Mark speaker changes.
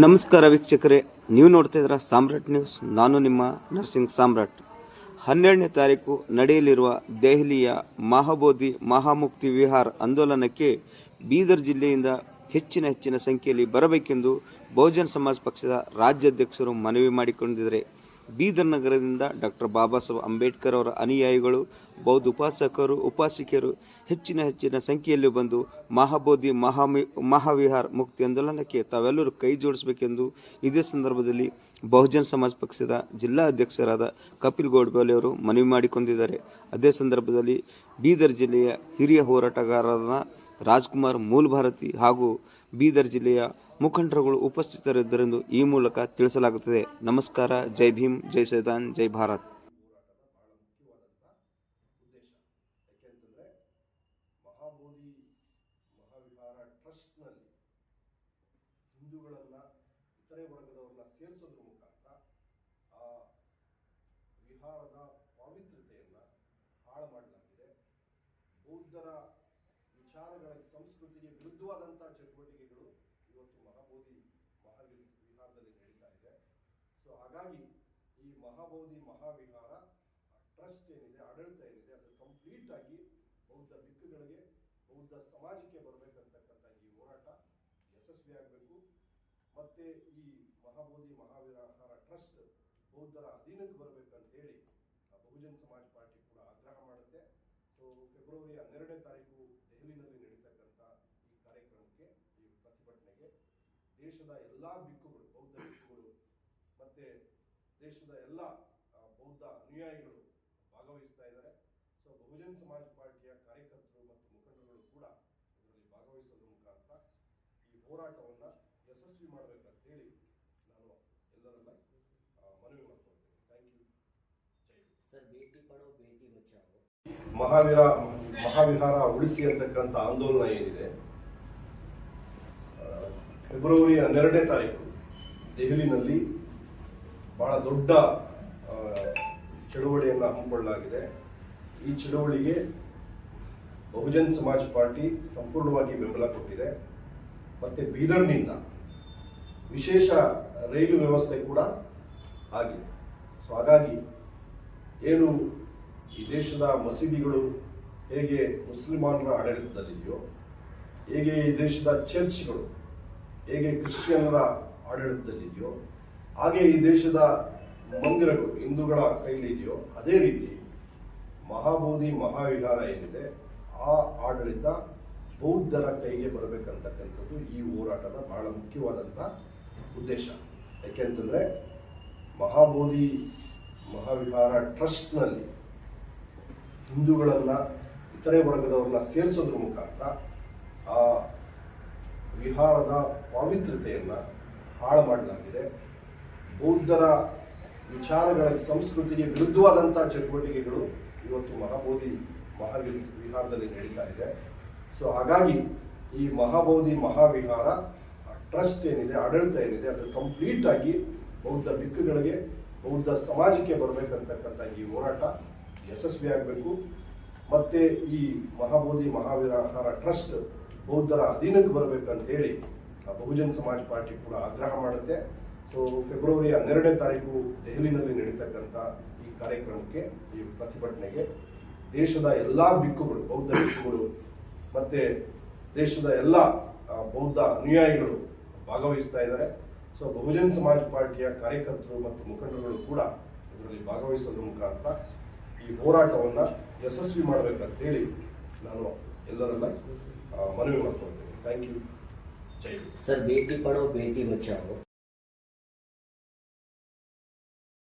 Speaker 1: ನಮಸ್ಕಾರ ವೀಕ್ಷಕರೇ, ನೀವು ನೋಡ್ತಾ ಇದ್ದೀರಾ ಸಾಮ್ರಾಟ್ ನ್ಯೂಸ್. ನಾನು ನಿಮ್ಮ ನರ್ಸಿಂಗ್ ಸಾಮ್ರಾಟ್. ಹನ್ನೆರಡನೇ ತಾರೀಕು ನಡೆಯಲಿರುವ ದೆಹಲಿಯ ಮಹಾಬೋಧಿ ಮಹಾಮುಕ್ತಿ ವಿಹಾರ್ ಆಂದೋಲನಕ್ಕೆ ಬೀದರ್ ಜಿಲ್ಲೆಯಿಂದ ಹೆಚ್ಚಿನ ಹೆಚ್ಚಿನ ಸಂಖ್ಯೆಯಲ್ಲಿ ಬರಬೇಕೆಂದು ಬಹುಜನ್ ಸಮಾಜ್ ಪಕ್ಷದ ರಾಜ್ಯಾಧ್ಯಕ್ಷರು ಮನವಿ ಮಾಡಿಕೊಂಡಿದ್ದಾರೆ. ಬೀದರ್ ನಗರದಿಂದ ಡಾಕ್ಟರ್ ಬಾಬಾ ಸಾಹೇಬ್ ಅಂಬೇಡ್ಕರ್ ಅವರ ಅನುಯಾಯಿಗಳು, ಬೌದ್ಧ ಉಪಾಸಕರು, ಉಪಾಸಿಕೆಯರು ಹೆಚ್ಚಿನ ಹೆಚ್ಚಿನ ಸಂಖ್ಯೆಯಲ್ಲಿ ಬಂದು ಮಹಾಬೋಧಿ, ಮಹಾಮಿ, ಮಹಾವಿಹಾರ್ ಮುಕ್ತಿ ಆಂದೋಲನಕ್ಕೆ ತಾವೆಲ್ಲರೂ ಕೈ ಜೋಡಿಸಬೇಕೆಂದು ಇದೇ ಸಂದರ್ಭದಲ್ಲಿ ಬಹುಜನ್ ಸಮಾಜ ಪಕ್ಷದ ಜಿಲ್ಲಾ ಅಧ್ಯಕ್ಷರಾದ ಕಪಿಲ್ ಗೋಡ್ಬೋಲೆ ಅವರು ಮನವಿ ಮಾಡಿಕೊಂಡಿದ್ದಾರೆ. ಅದೇ ಸಂದರ್ಭದಲ್ಲಿ ಬೀದರ್ ಜಿಲ್ಲೆಯ ಹಿರಿಯ ಹೋರಾಟಗಾರರಾದ ರಾಜ್ಕುಮಾರ್ ಮೂಲ್ಭಾರತಿ ಹಾಗೂ ಬೀದರ್ ಜಿಲ್ಲೆಯ ಮುಖಂಡರುಗಳು ಉಪಸ್ಥಿತರಿದ್ದರೆಂದು ಈ ಮೂಲಕ ತಿಳಿಸಲಾಗುತ್ತದೆ. ನಮಸ್ಕಾರ, ಜೈ ಭೀಮ್, ಜೈ ಸೈದಾನ್, ಜೈ ಭಾರತ್.
Speaker 2: ಹಿಂದೂಗಳನ್ನು ಇತರೆ ವರ್ಗದವ್ರನ್ನ ಸೇರಿಸೋದ್ರ ಮುಖಾಂತರ ಆ ವಿಹಾರದ ಪಾವಿತ್ರ್ಯತೆಯನ್ನು ಹಾಳು ಮಾಡಲಾಗಿದೆ ಬೌದ್ಧರ ವಿಚಾರಗಳಿಗೆ ಸಂಸ್ಕೃತಿಗೆ ವಿರುದ್ಧವಾದಂಥ ಚಟುವಟಿಕೆಗಳು ಇವತ್ತು ಮಹಾಬೋಧಿ ಮಹಾವಿ ವಿಹಾರದಲ್ಲಿ ನಡೀತಾ ಇದೆ. ಸೊ ಹಾಗಾಗಿ ಈ ಮಹಾಬೋಧಿ ಮಹಾವಿಹಾರ ಟ್ರಸ್ಟ್ ಏನಿದೆ, ಆಡಳಿತ ಏನಿದೆ, ಅದು ಕಂಪ್ಲೀಟ್ ಆಗಿ ಬೌದ್ಧ ಭಿಕ್ಕುಗಳಿಗೆ ಬೌದ್ಧ ಸಮಾಜಕ್ಕೆ ಬರಬೇಕಂತಕ್ಕಂಥ ಈ ಹೋರಾಟ ಯಶಸ್ವಿಯಾಗಬೇಕು ಮತ್ತೆ ಈ ಮಹಾಬೋಧಿ ಮಹಾವಿಹಾರ ಟ್ರಸ್ಟ್ ಬೌದ್ಧರ ಅಧೀನಕ್ಕೆ ಬರಬೇಕಂತ ಹೇಳಿ ಬಹುಜನ್ ಸಮಾಜ ಪಾರ್ಟಿ ಕೂಡ ಆಗ್ರಹ ಮಾಡುತ್ತೆ. ಸೊ ಫೆಬ್ರವರಿ ಹನ್ನೆರಡನೇ ತಾರೀಕು ದೆಹಲಿನಲ್ಲಿ ನಡೀತಕ್ಕಂಥ ಈ ಕಾರ್ಯಕ್ರಮಕ್ಕೆ ಈ ಪ್ರತಿಭಟನೆಗೆ ದೇಶದ ಎಲ್ಲ ಬಿಕ್ಕುಗಳು ಬೌದ್ಧ ಬಿಕ್ಕುಗಳು ಮತ್ತೆ ದೇಶದ ಎಲ್ಲ ಬೌದ್ಧ ಅನುಯಾಯಿಗಳು ಭಾಗವಹಿಸ್ತಾ ಇದ್ದಾರೆ. ಸೊ ಬಹುಜನ್ ಸಮಾಜ್ ಪಾರ್ಟಿಯ ಕಾರ್ಯಕರ್ತರು ಮತ್ತು ಮುಖಂಡರುಗಳು ಕೂಡ ಇದರಲ್ಲಿ ಭಾಗವಹಿಸೋದ್ರ ಮುಖಾಂತರ ಈ ಹೋರಾಟವನ್ನು ಯಶಸ್ವಿ ಮಾಡಬೇಕಂತ ಹೇಳಿ ನಾನು ಎಲ್ಲರನ್ನ ಮನವಿ ಮಾಡ್ಕೊಳ್ತೇನೆ. ಥ್ಯಾಂಕ್ ಯು
Speaker 3: ಸರ್ ಭೇಟಿ ಪಡೋ ಭೇಟಿ ಬಚಾವೋ?
Speaker 2: ಮಹಾವೀರ ಮಹಾವಿಹಾರ ಉಳಿಸಿ ಅಂತಕ್ಕಂಥ ಆಂದೋಲನ ಏನಿದೆ ಫೆಬ್ರವರಿ ಹನ್ನೆರಡನೇ ತಾರೀಕು ದೆಹಲಿನಲ್ಲಿ ಬಹಳ ದೊಡ್ಡ ಚಳುವಳಿಯನ್ನು ಹಮ್ಮಿಕೊಳ್ಳಲಾಗಿದೆ. ಈ ಚಳುವಳಿಗೆ ಬಹುಜನ್ ಸಮಾಜ್ ಪಾರ್ಟಿ ಸಂಪೂರ್ಣವಾಗಿ ಬೆಂಬಲ ಕೊಟ್ಟಿದೆ. ಮತ್ತೆ ಬೀದರ್ನಿಂದ ವಿಶೇಷ ರೈಲು ವ್ಯವಸ್ಥೆ ಕೂಡ ಆಗಿದೆ. ಸೊ ಹಾಗಾಗಿ ಏನು ಈ ದೇಶದ ಮಸೀದಿಗಳು ಹೇಗೆ ಮುಸ್ಲಿಮಾನರ ಆಡಳಿತದಲ್ಲಿದೆಯೋ, ಹೇಗೆ ಈ ದೇಶದ ಚರ್ಚ್ಗಳು ಹೇಗೆ ಕ್ರಿಶ್ಚಿಯನ್ನರ ಆಡಳಿತದಲ್ಲಿದೆಯೋ, ಹಾಗೆ ಈ ದೇಶದ ಮಂದಿರಗಳು ಹಿಂದೂಗಳ ಕೈಲಿದೆಯೋ, ಅದೇ ರೀತಿ ಮಹಾಬೋಧಿ ಮಹಾವಿಹಾರ ಏನಿದೆ, ಆ ಆಡಳಿತ ಬೌದ್ಧರ ಕೈಗೆ ಬರಬೇಕಂತಕ್ಕಂಥದ್ದು ಈ ಹೋರಾಟದ ಬಹಳ ಮುಖ್ಯವಾದಂಥ ಉದ್ದೇಶ. ಯಾಕೆಂತಂದರೆ ಮಹಾಬೋಧಿ ಮಹಾವಿಹಾರ ಟ್ರಸ್ಟ್ನಲ್ಲಿ ಹಿಂದೂಗಳನ್ನು, ಇತರೆ ವರ್ಗದವ್ರನ್ನ ಸೇರಿಸೋದ್ರ ಮುಖಾಂತರ ಆ ವಿಹಾರದ ಪವಿತ್ರತೆಯನ್ನ ಹಾಳು ಮಾಡಲಾಗಿದೆ ಬೌದ್ಧರ ವಿಚಾರಗಳ ಸಂಸ್ಕೃತಿಗೆ ವಿರುದ್ಧವಾದಂಥ ಚಟುವಟಿಕೆಗಳು ಇವತ್ತು ಮಹಾಬೋಧಿ ಮಹಾವಿ, ವಿಹಾರದಲ್ಲಿ ನಡೀತಾ ಇದೆ. ಸೊ ಹಾಗಾಗಿ ಈ ಮಹಾಬೋಧಿ ಮಹಾವಿಹಾರ ಟ್ರಸ್ಟ್ ಏನಿದೆ, ಆಡಳಿತ ಏನಿದೆ, ಅದು ಕಂಪ್ಲೀಟ್ ಆಗಿ ಬೌದ್ಧ ಬಿಕ್ಕುಗಳಿಗೆ ಬೌದ್ಧ ಸಮಾಜಕ್ಕೆ ಬರಬೇಕಂತಕ್ಕಂಥ ಈ ಹೋರಾಟ ಯಶಸ್ವಿಯಾಗಬೇಕು. ಮತ್ತೆ ಈ ಮಹಾಬೋಧಿ ಮಹಾವಿಹಾರ ಟ್ರಸ್ಟ್ ಬೌದ್ಧರ ಅಧೀನಕ್ಕೆ ಬರಬೇಕಂತ ಹೇಳಿ ಬಹುಜನ್ ಸಮಾಜ್ ಪಾರ್ಟಿ ಕೂಡ ಆಗ್ರಹ ಮಾಡುತ್ತೆ. ಸೊ ಫೆಬ್ರವರಿ ಹನ್ನೆರಡನೇ ತಾರೀಕು ದೆಹಲಿನಲ್ಲಿ ನಡೀತಕ್ಕಂಥ ಈ ಕಾರ್ಯಕ್ರಮಕ್ಕೆ ಈ ಪ್ರತಿಭಟನೆಗೆ ದೇಶದ ಎಲ್ಲ ಬಿಕ್ಕುಗಳು ಬೌದ್ಧ ಬಿಕ್ಕುಗಳು ಮತ್ತೆ ದೇಶದ ಎಲ್ಲ ಬೌದ್ಧ ಅನುಯಾಯಿಗಳು ಭಾಗವಹಿಸ್ತಾ ಇದ್ದಾರೆ. ಸೊ ಬಹುಜನ್ ಸಮಾಜ ಪಾರ್ಟಿಯ ಕಾರ್ಯಕರ್ತರು ಮತ್ತು ಮುಖಂಡರುಗಳು ಕೂಡ ಇದರಲ್ಲಿ ಭಾಗವಹಿಸೋದ್ರ ಮುಖಾಂತರ ಈ ಹೋರಾಟವನ್ನು ಯಶಸ್ವಿ ಮಾಡಬೇಕಂತ ಹೇಳಿ ನಾನು ಎಲ್ಲರನ್ನ ಮನವಿ ಮಾಡ್ಕೊಳ್ತೇನೆ thank you Jai Hind.
Speaker 3: Sir ಬೇಟಿ ಪಡೋ ಬೇಟಿ ಬಚಾವೋ